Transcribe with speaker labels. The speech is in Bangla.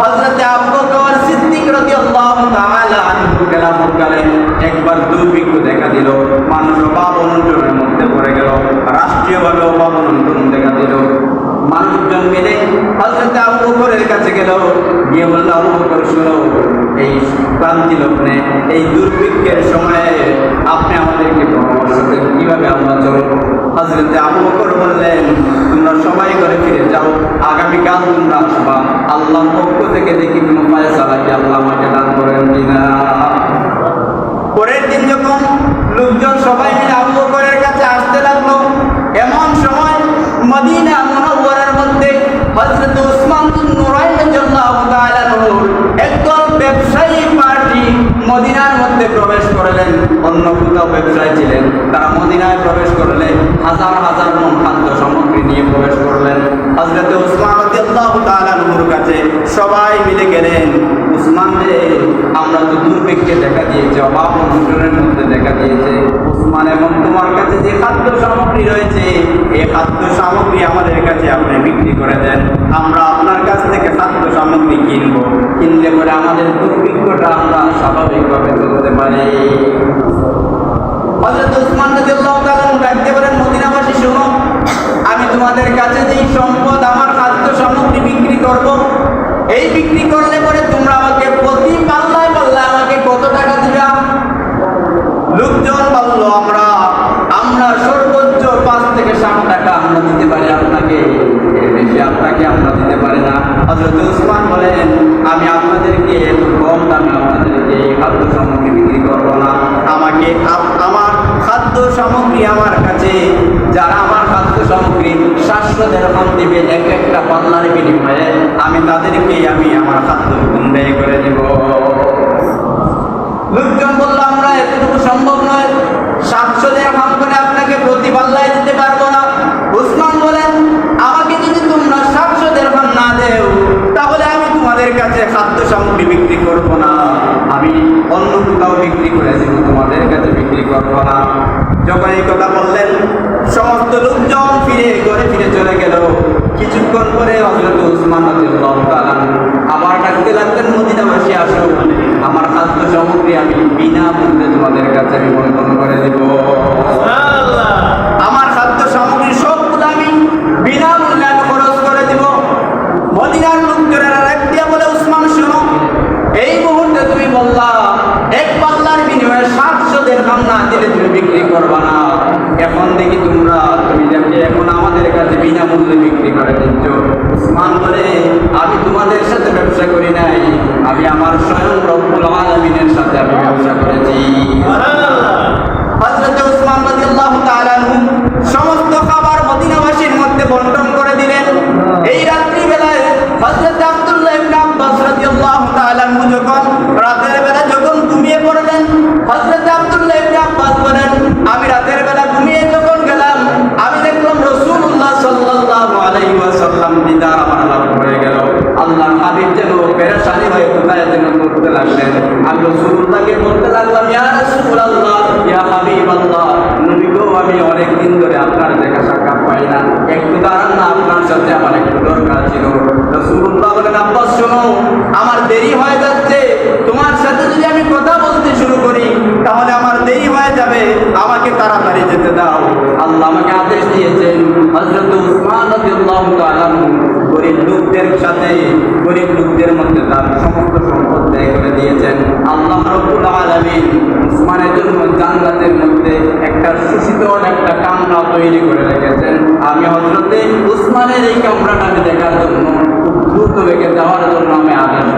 Speaker 1: হযরতে আবু বকর সিদ্দিক রাদিয়াল্লাহু তাআলা আনহু কেরামতকালে একবার দুর্ভিক্ষ দেখা দিল। মানুষ অভাব অনটনের মধ্যে পড়ে গেল। রাষ্ট্রীয়ভাবে অভাব অনটন দেখা দিল। মানুষজন মিলে হযরত আবু বকরের কাছে গেল। গিয়ে বলল, আবু বকর, শুনো, এই ক্রান্তি লগ্নে, এই দুর্ভিক্ষের সময়ে আপনি আমাদেরকে পরামর্শ দেন। কীভাবে আমরা চলবো? হজরতে আবু বকর বললেন, তোমরা সবাই করে ফিরে যাও। আগামীকাল তোমরা আসবা। আল্লাহ পক্ষ থেকে দেখি কোনো ফায়সালা কি আল্লাহ আমাকে দান করেন কিনা? পরের দিন যখন লোকজন সবাই মিলে আবু বকরের কাছে আসতে লাগল, এমন সময় মদিনা মুনাওয়ারার মধ্যে হযরত প্রবেশ করলেন, অন্য কোথাও ব্যবসায়ী ছিলেন। তারা মদিনায় প্রবেশ করলে হাজার হাজার মন খাদ্য সামগ্রী নিয়ে প্রবেশ করলেন। হযরত উসমান রাদিয়াল্লাহু কাছে সবাই মিলে গেলেন। উসমান আমরা তো দুর্ভিক্ষে দেখা দিয়েছে, অভাব অনটনের মধ্যে দেখা দিয়েছে। উসমান, এবং তোমার কাছে যে খাদ্য সামগ্রী রয়েছে, এই খাদ্য সামগ্রী আমাদের কাছে আপনি বিক্রি করে দেন। আমরা তোমাদের কাছে যেই সম্পদ, আমার খাদ্য সামগ্রী বিক্রি করব, এই বিক্রি করলে পরে তোমরা আমাকে প্রতি পাল্লায় পাল্লায় আমাকে কত টাকা দিবা? লোকজন বলল, আমরা আমরা সর্বোচ্চ পাঁচ থেকে সাত টাকা আমরা দিতে পারি আপনাকে। বেশি আপনাকে আমরা দিতে পারি না। হজরত উসমান বলেন, আমি আপনাদেরকে সাতশো দেড়খান দিবে এক একটা পাল্লার বিনিময়ে আমি তাদেরকে, আমি আমার খাদ্য ব্যয় করে দিব। লোকজন বলল, আমরা এতটুকু সম্ভব নয়। সাতশো দেড়খান করে আপনাকে প্রতি পাল্লায় দিতে পারব না। উসমান বলেন আমাকে যদি তোমরা সাতশো দেড়খান না দেও, তাহলে আমি তোমাদের কাছে খাদ্য সামগ্রী বিক্রি করব না। আমি অন্য কোথাও বিক্রি করে দেবো, তোমাদের কাছে বিক্রি করব না। যখন এই কথা বললেন সমস্ত লোকজন ফিরে ঘরে ফিরে চলে গেল। কিছুক্ষণ পরে হজরত উসমান আবার ডাকতে লাগতেন মদিনাবাসী আসো। আমার খাদ্য সামগ্রী আমি বিনা মূল্যে তোমাদের কাছে আমি বন্টন করে দেব। দেখি তোমরা তুমি যাকে এখন আমাদের কাছে বিনামূল্যে বিক্রি করে দিচ্ছ। উসমান বলে, আমি তোমাদের সাথে ব্যবসা করি নাই। আমি আমার স্বয়ং রব্বুল আলমিনের সাথে আমি ব্যবসা করেছি। আলাইহি দিদার আমার লাভ হয়ে গেল। আল্লাহর হাবিব যেন পেরেশানি হয়ে কোথায় যেন করতে লাগলেন। আমি রাসূলুল্লাহকে বলতে লাগলাম, ইয়া রাসূলুল্লাহ, ইয়া হাবিবাল্লাহ নবী গো আমি অনেক দিন ধরে আপনার দেখা সাক্ষাৎ পাই না। একটু দাঁড়ান না, আপনার সাথে আমার একটু দরকার ছিল। রাসূলুল্লাহ বলেন আব্বাস, শোনো, আমার দেরি হয়ে যাচ্ছে। তোমার সাথে যদি আমি কথা বলতে শুরু করি, তাহলে আমার দেরি হয়ে যাবে। আমাকে তাড়াতাড়ি যেতে দাও। আল্লাহ আমাকে আদেশ দিয়েছেন হযরত উসমান গরিব লোকদের সাথে, গরিব লোকদের মধ্যে তার সমস্ত সম্পদ ব্যয় করে দিয়েছেন। আল্লাহ রব্বুল আলামিন উসমানের জন্য জান্নাতের মধ্যে একটা সুশীতল একটা কামরা তৈরি করে রেখেছেন। আমি হযরতে উসমানের এই কামরাটা আমি দেখার জন্য দ্রুত বেগে যাওয়ার জন্য আমি আদেশ